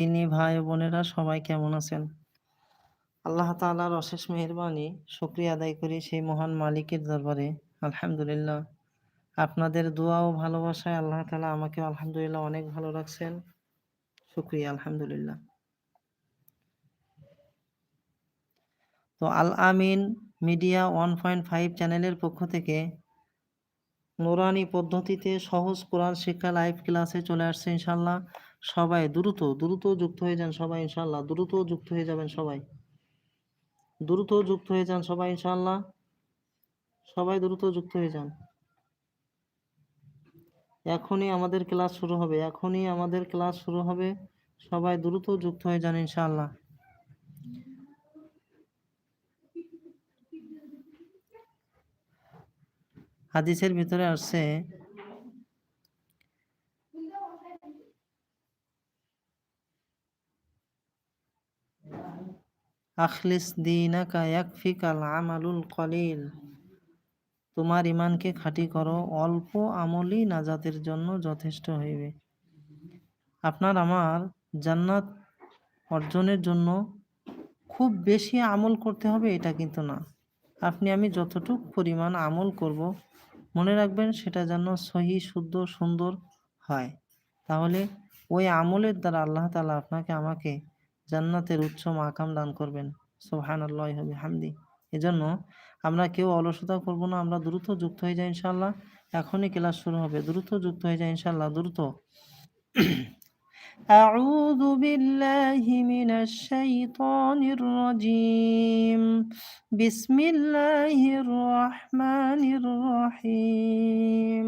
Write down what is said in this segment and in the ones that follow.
তিনি ভাই বোনেরা সবাই কেমন আছেন? আল্লাহ তাআলার অশেষ মেহেরবানি, শুকরিয়া আদায় করি সেই মহান মালিকের দরবারে। আলহামদুলিল্লাহ। আপনাদের দোয়া ও ভালোবাসায় আল্লাহ তাআলা আমাকে আলহামদুলিল্লাহ অনেক ভালো রাখছেন। শুকরিয়া, আলহামদুলিল্লাহ। তো Al Amin media one point five চ্যানেলের পক্ষ থেকে নোরানি পদ্ধতিতে সহজ কোরআন শিক্ষা লাইভ ক্লাসে চলে আসছে ইনশাল্লাহ সবাই দ্রুত দ্রুত যুক্ত হয়ে যান সবাই ইনশাল্লাহ দ্রুত যুক্ত হয়ে যাবেন সবাই। দ্রুত যুক্ত হয়ে যান সবাই ইনশাল্লাহ সবাই দ্রুত যুক্ত হয়ে যান। এখনই আমাদের ক্লাস শুরু হবে, এখনই আমাদের ক্লাস শুরু হবে। সবাই দ্রুত যুক্ত হয়ে যান ইনশাল্লাহ হাদিসের ভিতরে আসছে আখলিস দিনাকা ইয়াকফিকাল আমালুল কলিল। তোমার ইমানকে খাঁটি করো, অল্প আমলই নাজাতের জন্য যথেষ্ট হইবে। আপনার আমার জান্নাত অর্জনের জন্য খুব বেশি আমল করতে হবে, এটা কিন্তু না। আপনি, আমি যতটুক পরিমাণ আমল করব, মনে রাখবেন সেটা যেন সহি, শুদ্ধ, সুন্দর হয়। তাহলে ওই আমলের দ্বারা আল্লাহ তালা আপনাকে আমাকে জান্নাতের উচ্চ মাকাম দান করবেন সোহান আল্লাহ হবে হামদি এজন্য আমরা কেউ অলসতা করব না আমরা দ্রুত যুক্ত হয়ে যাই ইনশাল্লাহ এখনই ক্লাস শুরু হবে দ্রুত যুক্ত হয়ে যাই ইনশাল্লাহ দ্রুত أعوذ بالله من الشيطان الرجيم بسم الله الرحمن الرحيم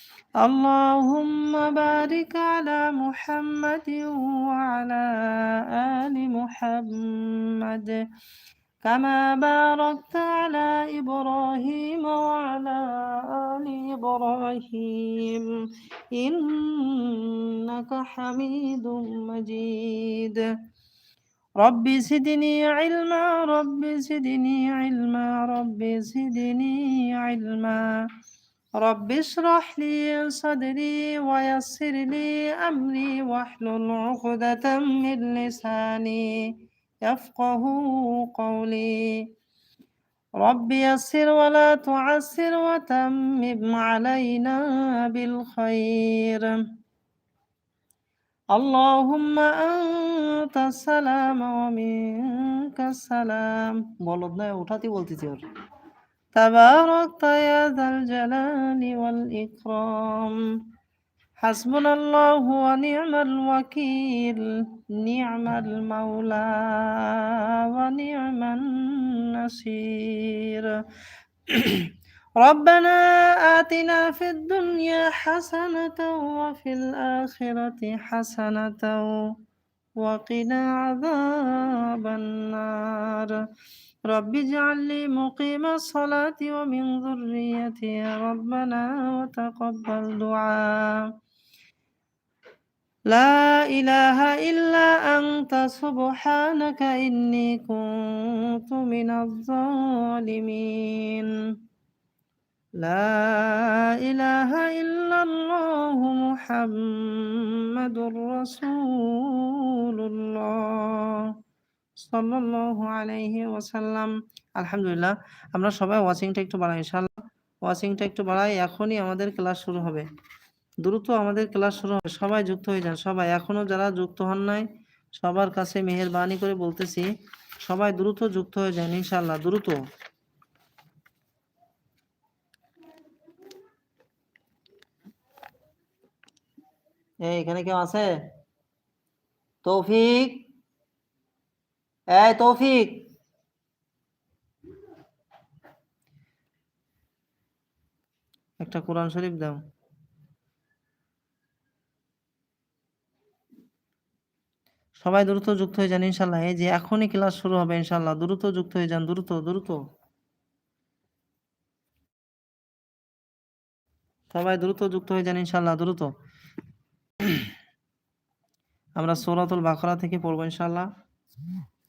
اللهم بارك على محمد وعلى آل محمد كما باركت على إبراهيم وعلى آل إبراهيم. إنك حميد مجيد. رب زدني علما رب زدني علما رب زدني علما. رب اشرح لي صدري ويسر لي أمري واحلل عقدة من لساني يفقه قولي رب يسر ولا تعسر وتمم علينا بالخير اللهم أنت السلام ومنك السلام বলদ না উঠাতে বলতেছি ওর تباركت يا ذا الجلال والإكرام. حسبنا الله ونعم الوكيل نعم المولى ونعم النصير. ربنا آتنا في الدنيا حسنة وفي الآخرة حسنة وقنا عذاب النار. رب اجعل لي مقيم الصلاة ومن ذريتي ربنا وتقبل دعاء. لا إله إلا أنت سبحانك إني كنت من الظالمين. لا إله إلا الله محمد رسول الله. ওয়াসাল্লাম। আলহামদুলিল্লাহ, আমরা সবাই ওয়াচিংটা একটু বাড়াই, ইনশাআল্লাহ। ওয়াচিংটা একটু বাড়াই, এখনই আমাদের ক্লাস শুরু হবে। দ্রুত আমাদের ক্লাস শুরু হবে। সবাই যুক্ত হয়ে যান, সবাই। এখনও যারা যুক্ত হন নাই, সবার কাছে মেহেরবানি করে বলতেছি, সবাই দ্রুত যুক্ত হয়ে যান, ইনশাআল্লাহ, দ্রুত। এখানে কেউ আছে? তৌফিক! এই তৌফিক। একটা কোরআন শরীফ দাও। সবাই দ্রুত যুক্ত হয়ে যান, ইনশাল্লাহ। এই যে এখনই ক্লাস শুরু হবে, ইনশাল্লাহ। দ্রুত যুক্ত হয়ে যান, দ্রুত দ্রুত। সবাই দ্রুত যুক্ত হয়ে যান, ইনশাল্লাহ, দ্রুত। আমরা সৌরাতুল বাখরা থেকে পড়ব, ইনশাল্লাহ।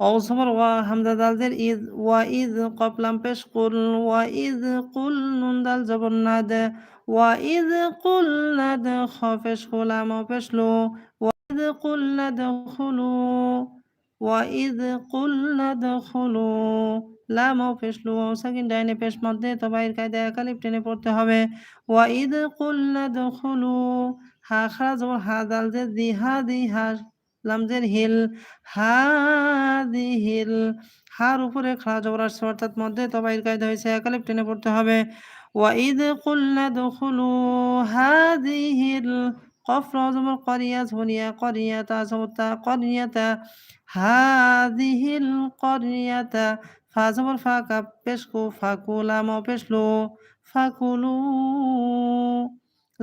অবসর ওয়া হামজা দালদের ঈদ ওয়া ঈদ কপলাম পেশ কুল ওয়া ঈদ কুল নুন দাল জবর নাদ ওয়া ঈদ কুল নাদ খ পেশ কুলাম পেশ ওয়া ঈদ কুল নাদ খুলু ওয়া ঈদ কুল নাদ খুলু লাম পেশ লু সাকিন ডাইনে পেশ মধ্যে তবাইর কায়দা একালিপ টেনে পড়তে হবে ওয়া ঈদ কুল নাদ খুলু হা খারা জবর হা দাল দি হা দি হা লামজের হিল হাদিহিল হার উপরে খাড়া জবর আসছে, অর্থাৎ মধ্যে তবাইর কায়দা হয়েছে একালিপ টেনে পড়তে হবে। ওয়াইদ কুল্লা দুখুলু হাদিহিল কফ রজবর করিয়া ঝুনিয়া করিয়াতা জবতা করিয়াতা। হাদিহিল করিয়াতা। ফা জবর ফা কাপ পেশকু ফাকুলাম পেশলু ফাকুলু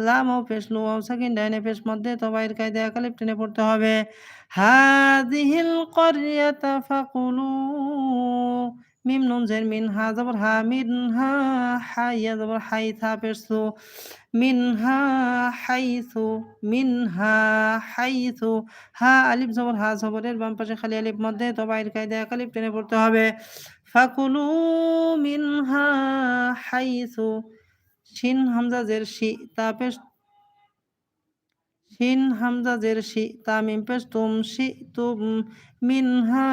লাম ও পেশ লু ও সেকেন্ড ডাইনে পেশ মধ্যে তবাইর কায়দা একালিপ টেনে পড়তে হবে। হাদিহিল করিয়াতা ফাকুলু মিম নুন জের মিন হা জবর হা, মিন হা হাইয়া জবর হাই থা পেশু মিন হা হাইসু, মিন হা হাইসু, হা আলিফ জবর হা জবরের বাম পাশে খালি আলিফ, মধ্যে তবাইর কায়দা একালিপ টেনে পড়তে হবে। ফাকুলু মিন হা হাইসু শিন হামজা জের শি তা পেশ শিন হামজা জের শি তা মিম পেশ তুম শি তুম মিনহা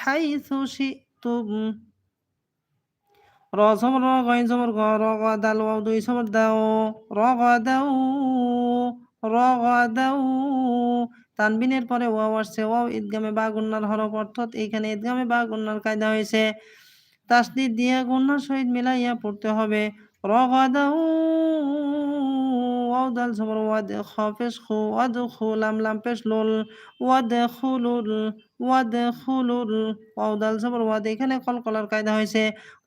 হাইসু শি তুম র সমর র গইন সমর গ, র গ দাল ওয়াও দুই সমর দাও, র গ দাও, র গ দাও। তানবিনের পরে ওয়াও আসছে, ওয়াও ঈদগামে বা গুন্নার হরফ অর্থাৎ এইখানে ঈদগামে বা গুন্নার কায়দা হয়েছে। তাসদিদ দিয়ে গুন্নার সহিত মিলাইয়া পড়তে হবে। দাল সবর ওয়াদ খাফেস খু ওয়াদ খুলাম লাম পেশ লুল ওয়াদ খুলুল ওয়াদ খুলুল ওয়াও দাল সবর ওয়াদ, এখানে কলকলার কায়দা হয়েছে।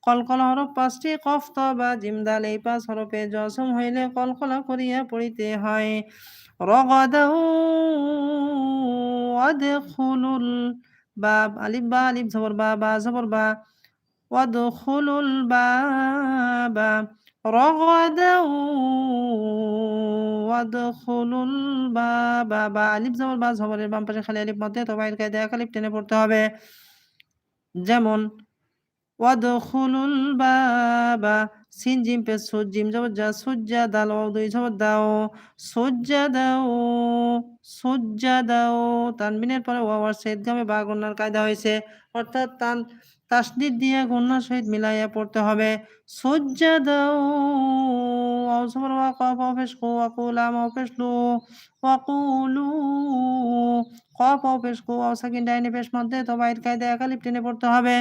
কলকলা হরফ পাঁচটি, কফ বা জিম, দাল, এই পাঁচ হরফে জসম হইলে কলকলা করিয়া পড়িতে হয়। রগাদাউ ওয়াদ খুলুল বাব, আলিফ বা আলিফ জবর বা বা জবর বা وادخلوا الباب رغدا ওয়াদখুলুল বাবা বা আলিফ জবর বা জবরের বাম পাশে খালি আলিফ মধ্যে তো বাইর কায়দা এক আলিফ টেনে পড়তে হবে যেমন ওয়াদখুলুল বাবা সিন জিম পে সুজ জিম জবর যা সুজ্জা দাল ও দুই জবর দাও সুজ্জা দাও সুজ্জা দাও তানবিনের পরে ওয়া ওয়ার সেদগামে বা গণনার কায়দা হয়েছে অর্থাৎ তান তাসদিদ দিয়ে গুন্নার সহিত মিলাইয়া পড়তে হবে। সজ্জাদাও অসবর ওয়া কফ অফেস কো ওয়াকুলাম অফেস লু ওয়াকুলু কফ অফেস কো অ সেকেন্ড ডাইনে পেশ মধ্যে তো বাইর কায়দা একালিপ টেনে পড়তে হবে।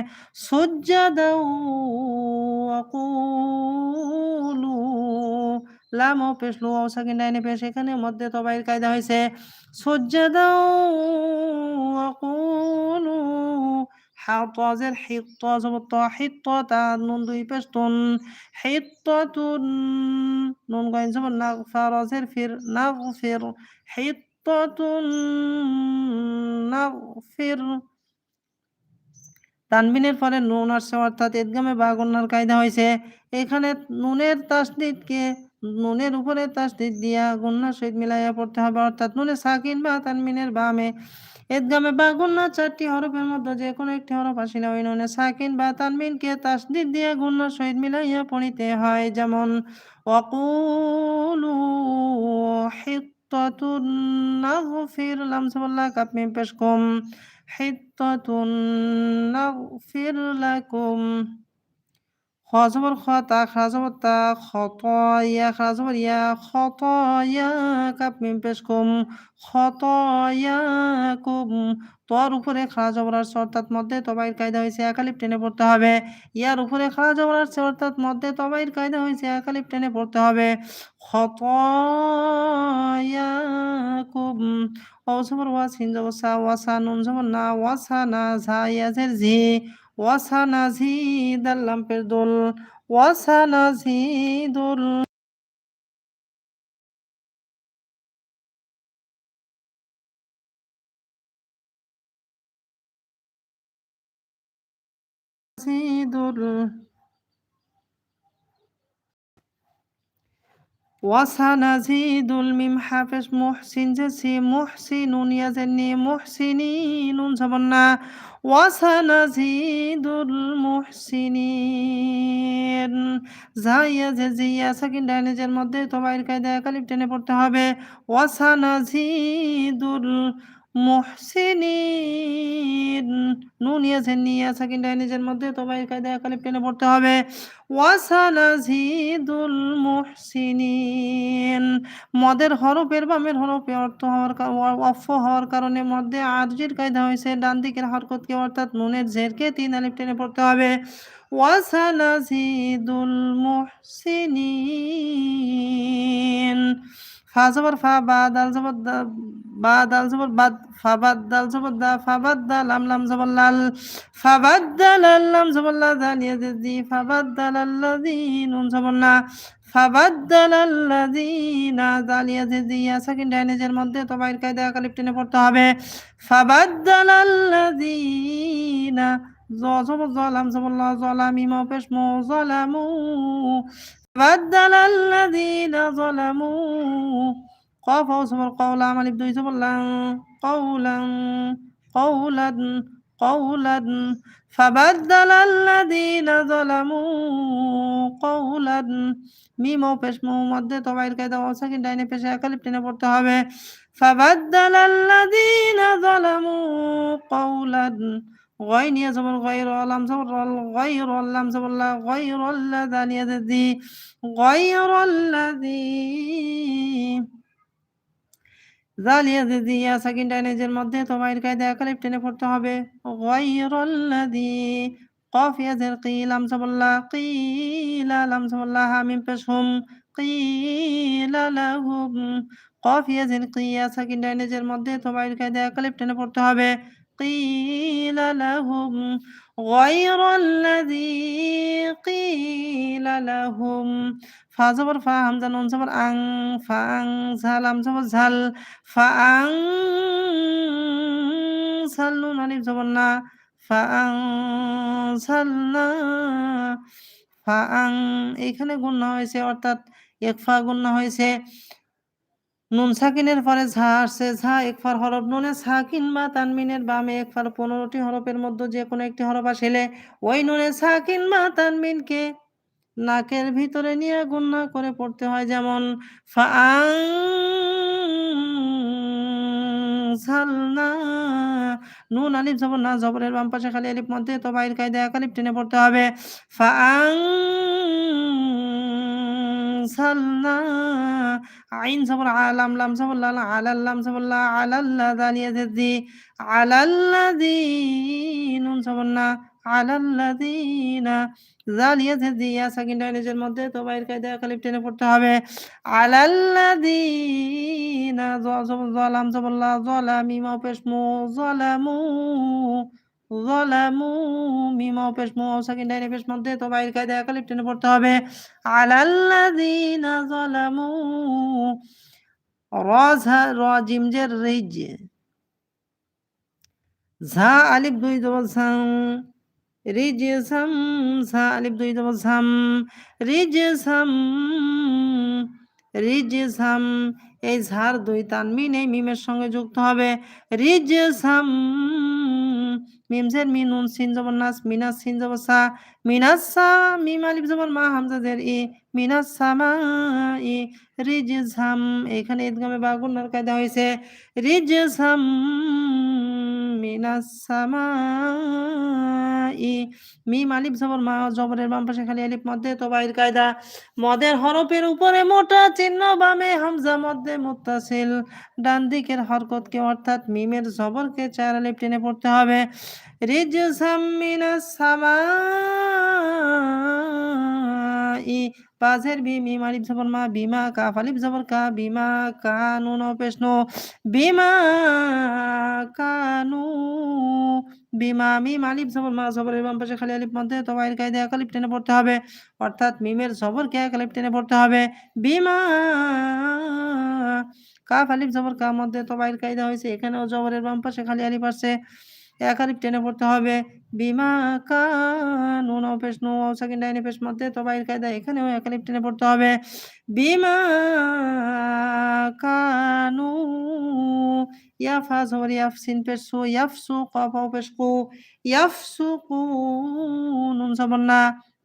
সজ্জাদাও ওয়াকুলু লাম ও পেশ লু ও সেকেন্ড ডাইনে পেশ এখানে মধ্যে তো বাইর কায়দা হয়েছে সজ্জাদাও ওয়াকুলু হাতজের হিত জবত হিত তার নুন দুই পেস্তুন হিত্তুন নুন গাইন জবর নাগফারজের ফির নাগফির হিত্তুন নাগফির তানবিনের পরে নুন আসছে অর্থাৎ ঈদগামে বা গণ্যার কায়দা হয়েছে। এখানে নুনের তাসদিদকে নুনের উপরে তাসদিদ দিয়া গুন্নার সহিত মিলাইয়া পড়তে হবে অর্থাৎ নুনে সাকিন বা তানবিনের বামে। এদগামে বা গুন্না চারটি হরফের মধ্যে যে কোনো একটি হরফ আসিলে ওই নুনে সাকিন বা তানবিনকে তাসদিদ দিয়ে গুন্নার সহিত মিলাইয়া পড়িতে হয়। যেমন, ওয়াকুলু হিত্তাতুন নাগফির লামসাবাল্লাহ কাপমি পেশ কম। হিত্তাতুন নাগফির লাকুম খ জবর খ তা খা জবর তা খত ইয়া খা জবর ইয়া খত ইয়া কাপ মিম পেশ কুম খত ইয়া কুম তোর উপরে খাড়া জবর আসছে অর্থাৎ মধ্যে তবাইর কায়দা হয়েছে একালিপ টেনে পড়তে হবে ইয়ার উপরে খাড়া জবর আসছে অর্থাৎ মধ্যে তবাইর কায়দা হয়েছে একালিপ টেনে পড়তে হবে খত ইয়া কুম ও জবর ওয়াস হিন জবর সা ওয়াসা নুন জবর না ওয়াসা না ঝা ইয়াজের ঝি ওয়াসানাজিদ আল্লাম পের দোল ওয়াসানাজিদুল। জিদুল ওয়াসানাজিদুল মিম হাফেজ মুহসিন জেসি মুহসিনুন ইয়াজেনি মুহসিনিনুন জবন্না ওয়াসানাজিদুল মুহসিনিন জাইয়া যে জিয়া সাকিন ডাইনেজের মধ্যে তোমার কায়দা কালিপ টেনে পড়তে হবে। ওয়াসানাজিদুল মুহসিনিন। নুন ইয়াজের নিয়া সাকিন ডাইনেজের মধ্যে তোমার কায়দা কালিপ টেনে পড়তে হবে। ওয়াসানাজিদুল মুহসিনিন। মদের হরফের বামের হরফে অর্থ হওয়ার অফ হওয়ার কারণে মধ্যে আরজির কায়দা হয়েছে। ডান দিকের হরকতকে অর্থাৎ নুনের জেরকে তিন আলিফ টেনে পড়তে হবে। ওয়াসানাজিদুল মুহসিনিন। ফা জবর ফা, বা দাল জবর বা দাল জবর বাদ ফাবাদ দাল জবর দা ফাবাদ দা লাম লাম জবর লাল। ফাবাদ দা লাল লাম জবর লা দালিয়া দি ফাবাদ দা লাল্লাযী নুন জবর না। ফাবাদ্দাল আল্লাযীনা দালিয়া দিয়া সাকিন ডাইনেজের মধ্যে তোমার কায়দা কালিফ টেনে পড়তে হবে। ফাবাদ্দাল আল্লাযীনা জ জবর জলাম জবর লা জলামি মা পেশ, মো জলামু بدل الذين ظلموا قاف وصبر قولا عمل بدو يصبر قولا قولا قولا فبدل الذين ظلموا قولا মিম ও পেশ মো মধ্যে তবাইর কায়দা ও সাকিন ডাইনে পেশে একালিপ টেনে পড়তে হবে فبدل الذين ظلموا قولا غين يا زبر غير لم زبر غير لم زبر غير الذي يدي غير الذي জালিয়া দিয়া সাকিন ডাইনেজের মধ্যে তোমার কায়দা একালিপ টেনে পড়তে হবে গয়রল্লাদি কফ ইয়াজের কিলাম সাবল্লা কিলা লাম সাবল্লা হামিম পেশহুম কিলা লাহুম কফ ইয়াজের কিয়া সাকিন ডাইনেজের মধ্যে তোমার কায়দা একালিপ টেনে পড়তে হবে قيل لهم غير الذي قيل لهم ফা জবর ফা হামজা নুন জবর আং ফাং ঝাল আম জবর ঝাল ফাং ঝাল নুন আলিফ জবর না ফাং ঝাল না ফাং এখানে গুণ হয়েছে অর্থাৎ এক ফা গুণ হয়েছে নুন সাকিনের পরে ঝা আসছে। ঝা একফার হরফ নুনে, সাকিন বা তানমিনের বামে একফার পনেরোটি হরফের মধ্যে যে কোনো একটি হরফ আসলে ওই নুনে সাকিন বা তানমিনকে নাকের ভিতরে নিয়ে গুন্না করে পড়তে হয় যেমন নুন আলিফ জবর না, জবরের বাম পাশে খালি আলিফ মধ্যে, তো বাইর কায়দা এক আলিফ টেনে পড়তে হবে। ফাং সালনা আইন জবর আলাম লাম লাল আলাল্লাম জবর লা আলাল্লা দালিয়া দি আলাল্লাযী নুন জবর না আলাল্লাযীনা জালিয়া দিয়া সাকিন ডাইনেজের মধ্যে তো বাইর কায়দা খালিফ টেনে পড়তে হবে। আলাল্লাযীনা জলাম জবল্লা জলামি মাও পেশ মু জলামু জলামু মিমা পেশ মু সাকিন ডাইনে পেশ মধ্যে তো বাইর কায়দা খালিফ টেনে পড়তে হবে আলাল্লাযীনা জলামু রাজা রাজিম যে রিজ ঝা আলিফ দুই জবর ঝাং রিজসাম সা আলিফ দুই সাম রিজসাম রিজসাম এই ঝার দুই তানমিন এই মিমের সঙ্গে যুক্ত হবে। রিজসাম মিমজের মিনুন সিন জবর নাস, মিনাস সিন জবর সা, মিনাস সা মিম আলিফ জবর মা হামজা জের ই, মিনাস সামা ই রিজসাম এখানে ইদগামে বা গুন্নার কায়দা হয়েছে রিজসাম মিনাস সামা ই মিম আলিফ জবর, মা জবরের বাম খালি আলিফ মধ্যে, তবাইর কায়দা। মদের হরফের উপরে মোটা চিহ্ন, বামে হামজা, মধ্যে মুত্তাসিল। ডান দিকের হরকতকে অর্থাৎ মিমের জবরকে চার আলিফ টেনে পড়তে হবে। রিজসাম মিনাস সামাই। পাজের বি মিম আলিফ জবর মা বিমা কাফ আলিফ জবর কা বিমা কানুন পেশনো বিমা কানু বিমা মিম আলিফ জবর মা জবরের বাম পাশে খালি আলিফ মধ্যে তবাইর কায়দা এক আলিফ টেনে পড়তে হবে। অর্থাৎ মিমের জবরকে এক আলিফ টেনে পড়তে হবে। বিমা কাফ আলিফ জবর কা মধ্যে তবাইর কায়দা হয়েছে। এখানেও জবরের বাম পাশে খালি আলিফ আসছে। এক আলিফ টেনে পড়তে হবে। বিমা সেকেন্ড মধ্যে কায়দা, এখানেও পড়তে হবে। বিমা কানু, ইয়াফা জবর ইয়াফ সু কফ ও পেশ কু ইয়াফসুকু নুন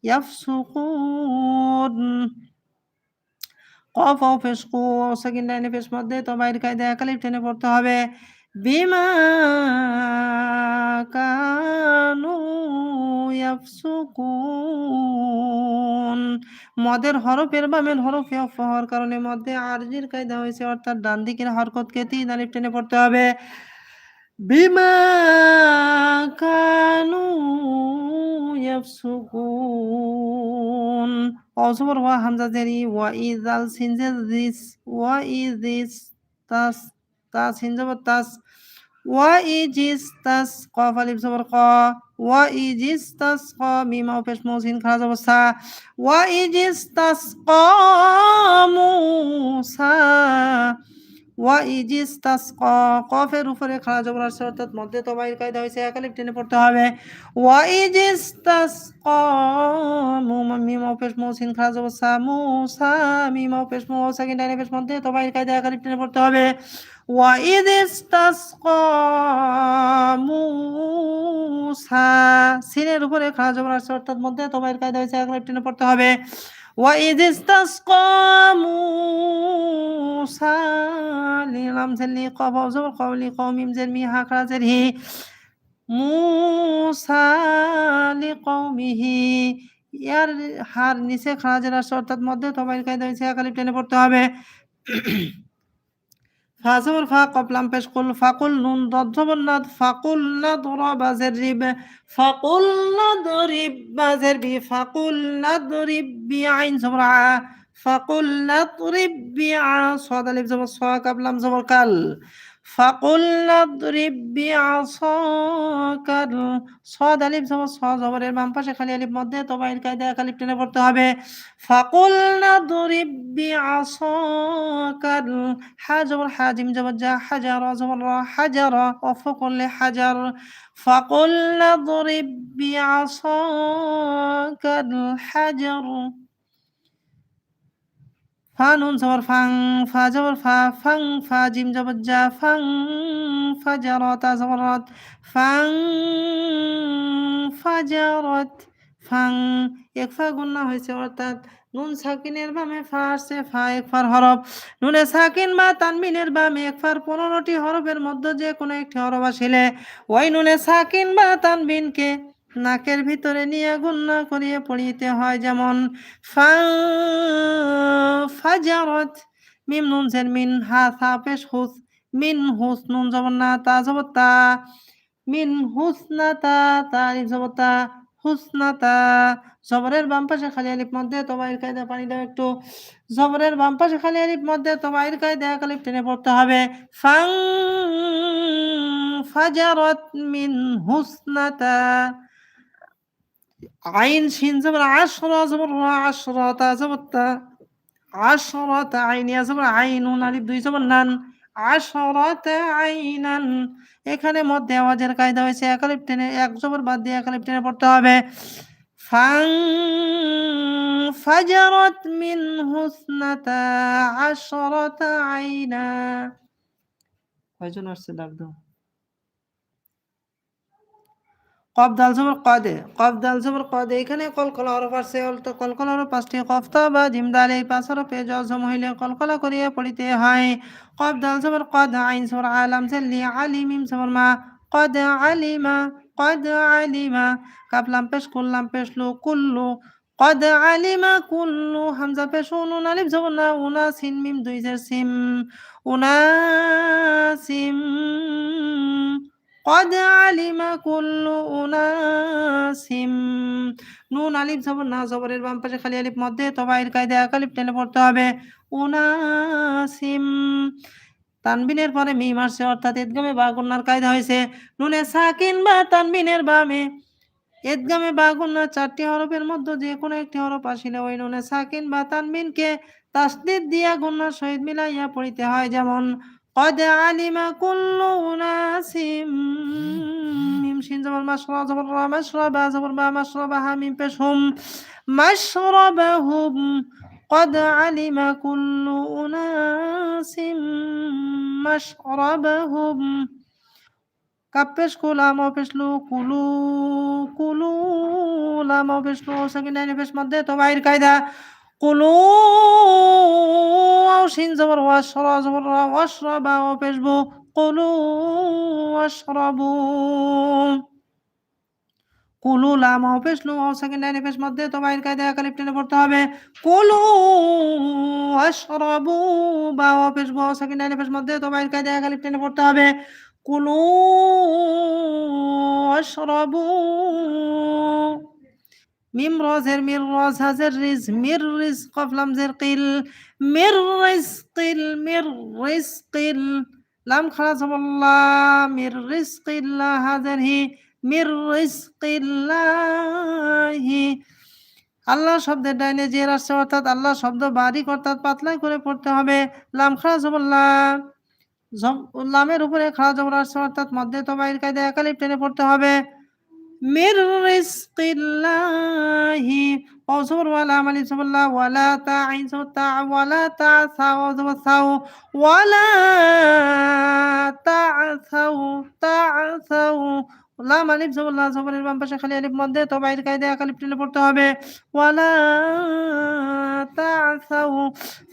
ইয়াফসুকুন কফ সেকেন্ড ডাইনে পেশ মধ্যে তবাইর কায়দা এক আলিফ টেনে পড়তে হবে। বিমা কানু ইয়াফসুকুন। মদের হরফের বামের হরফে অফ হওয়ার কারণে মধ্যে আরজির কায়দা হয়েছে, অর্থাৎ ডান দিকের হরকতকে তিন আলিফ টেনে পড়তে হবে। বিমা কানু ইয়াফসুকুন। অজবর ওয়া হামজা জেরি, ওয়া ইজাল সিনজের দিস, ওয়া ইজিস তাস তাস হিনজবর তাস ওয়া ইজিস তাস কফ আলিফ জবর ক ওয়া ইজিস তাস ক মিম ও পেশ মৌসিন খারাজ অবস্থা ওয়া ইজিস তাস ক মুসা ওয়া ইজিস তাস কফের উপরে খাড়া জবর আসছে অর্থাৎ মধ্যে তবাইয়ের কায়দা হয়েছে একালিপ টেনে পড়তে হবে। ওয়া ইজিস তাস ক মিম অপেশ মৌসিন খাড়া জবর সা মিম অপেশ মৌসা কিন্তু পেশ মধ্যে তবাইয়ের কায়দা একালিপ টেনে পড়তে হবে। ওয়া ইজিস তাস মুসা, সিনের উপরে খাড়া জবর আসছে অর্থাৎ মধ্যে তবাইয়ের কায়দা হয়েছে একালিপ টেনে পড়তে হবে। وإذ استسقى موسى লিলাম জেলি কব জবর কওলি কওমিম জেরমি হা খাড়া জেরহি মুসা লিকওমিহি ইয়ার হার নিচে খাড়া জের আসছে অর্থাৎ মধ্যে তোমার কায়দা হয়েছে এক টেনে পড়তে হবে ফাজবর ফা কপলাম পেশ কুল ফাকুল নুন নাদ ফাকুল না দরবা জেরিব ফাকুল না দরিব বা জেরবি ফাকুল না দরিব বি আইন আ ফাকুল না দরিব বি আ সাদ ফাকুল না আসাকাল সাদ আলিফ জবর সা জবরের বাম পাশে খালি আলিফ মধ্যে তবাইর কায়দা এক আলিফ টেনে পড়তে হবে। ফাকুল না দরিব বি আসাকাল হা জবর হাজিম জবর যা হাজার জবর রা, হাজার অফ করলে হাজার। ফাকুলনা দরিব বিআসাকাল, হাজার ফা নুন জবর ফাং, ফা জবর ফা, ফাং, ফা জিম জবর যা ফাং ফাজারত জবরত ফাং ফাজারত ফাং, এক ফা গুন্না হয়েছে অর্থাৎ নুন সাকিনের বামে ফা আসছে, ফা এক ফার হরফ। নুনে সাকিন বা তানবিনের বামে এক ফার পনেরোটি হরফের মধ্যে যে কোনো একটি হরফ আসিলে, ওই নুনে সাকিন বা তানবিনকে নাকের ভিতরে নিয়ে গুন্না করিয়ে পড়িতে হয় যেমন, ফা ফাজারত মিম নুন জের মিন হা সা পেশ হুস। মিন হুস নুন জবর না তা জবর তা। মিন হুসনা তা তারিফ জবর তা। হুসনাতা জবরের বাম পাশে খালি আলিফ মধ্যে তবাইর কায়দা পানি দাও একটু। জবরের বাম পাশে খালি আলিফ মধ্যে তবাইর কায়দা এক আলিফ টেনে পড়তে হবে। ফাং ফাজারত মিন হুসনাতা আশরা, জবর রা আশরাতা জবর তা। আশরাতা আইন ইয়া জবর আইনুন আলিফ দুই জবর নান। আশরাতা আইনান। এখানে মধ্যে আওয়াজের কায়দা হয়েছে একালিপ টেনে, এক জবর বাদ দিয়ে একালিপ টেনে পড়তে হবে। ফাজারত মিন হুসনাতা আশরাতা আইনা। কয়জন আসছে ডাক দাও কফ দাল জবর কদে কফ দাল জবর কদে এখানে কলকলা হরফ আছে অল্প কলকলা হরফ পাঁচটি কফতা বা জিমদাল এই পাঁচ হরফে জজম হইলে কলকলা করিয়া পড়িতে হয় কফ দাল জবর কদ আইন জবর আলাম জাল্লি আলিম মিম জবর মা কদ আলিমা قد علم কাপলাম পেশ করলাম পেশ লো কুল্লু قد علم كل হামজা পেশ নুন আলিফ জবনা উনা সিন মিম দুই জের সিম উনাসিম قد علم كل উনাসিম নুন আলিফ জবর না জবরের বাম পাশে খালি আলিফ মধ্যে তবাইর কায়দা একালিফ টেনে পড়তে হবে উনাসিম তানবিনের পরে মিম আসছে অর্থাৎ এদগামে বা গুন্নার কায়দা হয়েছে নুনে সাকিন বা তানবিনের বামে এদগামে বা গুন্না চারটি হরফের মধ্যে যে কোনো একটি হরফ আসিলে ওই নুনে সাকিন বা তানবিনকে তাসদিদ দিয়া গুন্নার সহিত মিলাইয়া পড়িতে হয় যেমন قد علم كل أناس ميم زبر مشرب زبر مشرب زبر ما مشربها من بشهم مشربهم قد علم كل أناس مشربهم. كبش كولا ما بشلو كلو كلو لا ما بشلو سكنين بش مدة تبعير كايدا কুলু শিন জবর ওয়াশরা জবর, ওয়াশরাবা অপেশবু কুলু, ওয়াশরাবু। কুলু, লাম অফিস লু সেকেন্ড লাইন এফেস মধ্যে তো বাইর কায়দা একালিপ টেনে পড়তে হবে। কুলু আশরাবু বা অফিস বু সেকেন্ড লাইন এফেস মধ্যে তো বাইর কায়দা একালিপ টেনে পড়তে হবে। কুলু আশরাবু মিম রজের মির রজ হাজের রিজ, মির রিজ কফলাম জের কিল, মির রিজ কিল, মির রিজ কিল। লাম খালাস মির রিজ কিল্লা হাজের হি, মির রিজকিল্লাহি আল্লাহ শব্দের ডাইনে যে আসছে অর্থাৎ আল্লাহ শব্দ বারিক অর্থাৎ পাতলাই করে পড়তে হবে। লাম খারা জবল্লাহ লামের উপরে জবর আসছে অর্থাৎ মধ্যে তো বাইর কায়দা একালিপ টেনে পড়তে হবে। মির রিজকিল্লাহি অজবর ওয়ালা আমালি জবল্লা ওয়ালা তাইন তা, ওয়ালা তা সাও জবর সাও ওয়ালা তা সাও তা সাও লাম আলিফ জবর জবরের বাম পাশে খালি আলিফ মধ্যে, তো বাইর কায়দা আলিফ টেনে পড়তে হবে। ওয়ালা তাসাউ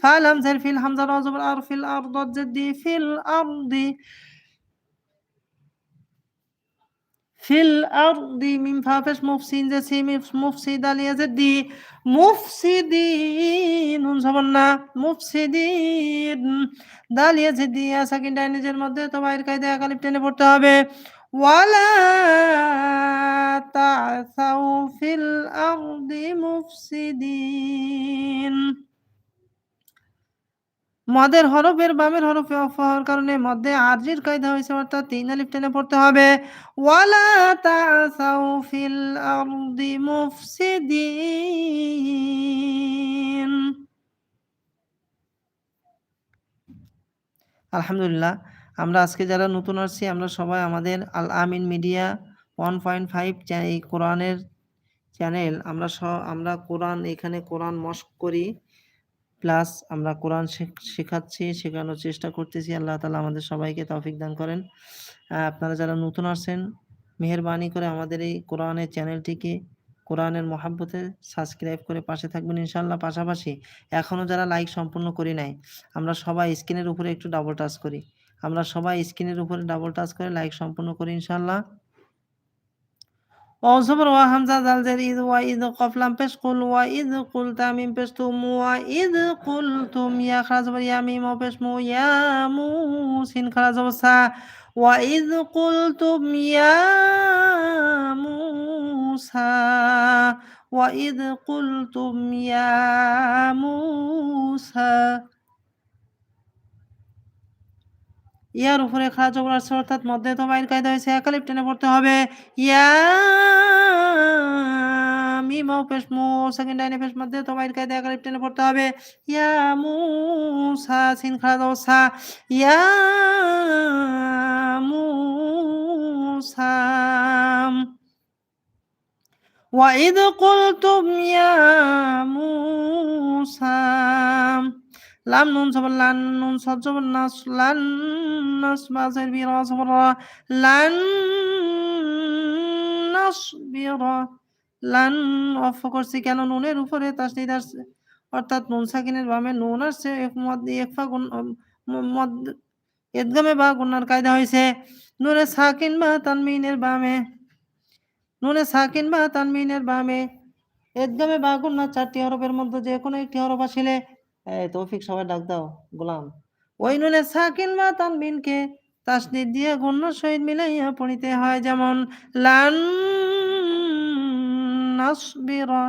ফালাম জার ফিল হামজা রা আর ফিল আরদ জদি ফিল আরদি। ফিল আরদি মিম ফাফেস মুফসিন যে সিম মুফসিদ আলিয়া যে দি মুফসিদিন, নুন সবন্না মুফসিদিন। দালিয়া যে দিয়া সাকিন ডাইনিজের মধ্যে তো বাইর কায়দা একালিপ টেনে পড়তে হবে। ওয়ালা তা তাসাউ ফিল আরদি মুফসিদিন। মদের হরফের বামের হরফে অফ হওয়ার কারণে মধ্যে আরজির কায়দা হয়েছে, অর্থাৎ তিন আলিফ টেনে পড়তে হবে। ওয়ালা তাসাউ ফিল আরদি মুফসিদিন। আলহামদুলিল্লাহ, আমরা আজকে যারা নতুন আসছি, আমরা সবাই আমাদের Al Amin media one point five এই কোরআনের চ্যানেল, আমরা আমরা কোরআন, এখানে কোরআন মস্ক করি। প্লাস আমরা কোরআন শেখাচ্ছি, শেখানোর চেষ্টা করতেছি। আল্লাহ তালা আমাদের সবাইকে তৌফিক দান করেন। আপনারা যারা নতুন আসছেন, মেহরবানি করে আমাদের এই কোরআনের চ্যানেলটিকে, কোরআনের মহাব্বতে সাবস্ক্রাইব করে পাশে থাকবেন ইনশাল্লাহ পাশাপাশি এখনও যারা লাইক সম্পূর্ণ করি নাই, আমরা সবাই স্ক্রিনের উপরে একটু ডাবল টাচ করি। আমরা সবাই স্ক্রিনের উপরে ডাবল টাচ করে লাইক সম্পূর্ণ করি ইনশাল্লাহ অজবর ওয়া হামজা জাল জের ইদ ওয়া ইদ কফলাম পেশ কুল ওয়া ইদ কুল তামিম পেশ তুম ওয়া ইদ কুল তুম ইয়া খারা জবর ইয়া মিম পেশ মু ইয়া মু সিন খারা জবর সা ওয়া ইদ কুল তুম ইয়া মুসা ওয়া ইদ কুল তুম ইয়া মুসা ইয়ার উপরে খাড়া জবর আছে অর্থাৎ মধ্যে তো বাইর কায়দা হয়েছে একালিপ টেনে পড়তে হবে ইয়া মিম পেশ মু সেকেন্ড লাইনে পেশ মধ্যে তো বাইর কায়দা একালিপ টেনে পড়তে হবে ইয়া মুসা সিন খাড়া জবর সা ইয়া মুসা وإذ قلتم يا موسى লাম নুন সবর লান নুন সদ সবর নাস, লান নাস মাসের বিরা সবর লান নাস বিরা লান অফ করছি কেন? নুনের উপরে তাসদিদ আসছে। অর্থাৎ নুন সাকিনের বামে নুন আসছে একফা গুণ এদগামে বা গুনার কায়দা হয়েছে নুনে সাকিন বা তানমিনের বামে, নুনে সাকিন বা তানমিনের বামে এদগামে বা গুন্না চারটি হরফের মধ্যে যে কোনো একটি হরফ আসিলে এই, তৌফিক সবাই ডাক দাও, গোলাম। ওই নুনে সাকিন বা তানমিনকে তাসনিদ দিয়ে গণ্য সহিত মিলাইয়া পড়িতে হয় যেমন, লান নাসবিরা,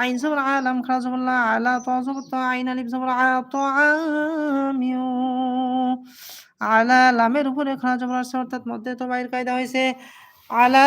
আইন জবর আলাম খারা জবর লা আলা, ত জবর ত আইন, আলিফ জবর আ, ত আমিউ আলা লামের উপরে খারা জবর আছে অর্থাৎ মধ্যে তো বাইর কায়দা হয়েছে। আলা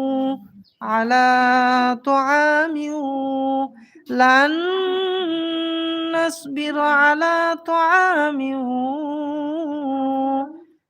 আলা তো আমিউ লান নাসবির আলা তো আমিউ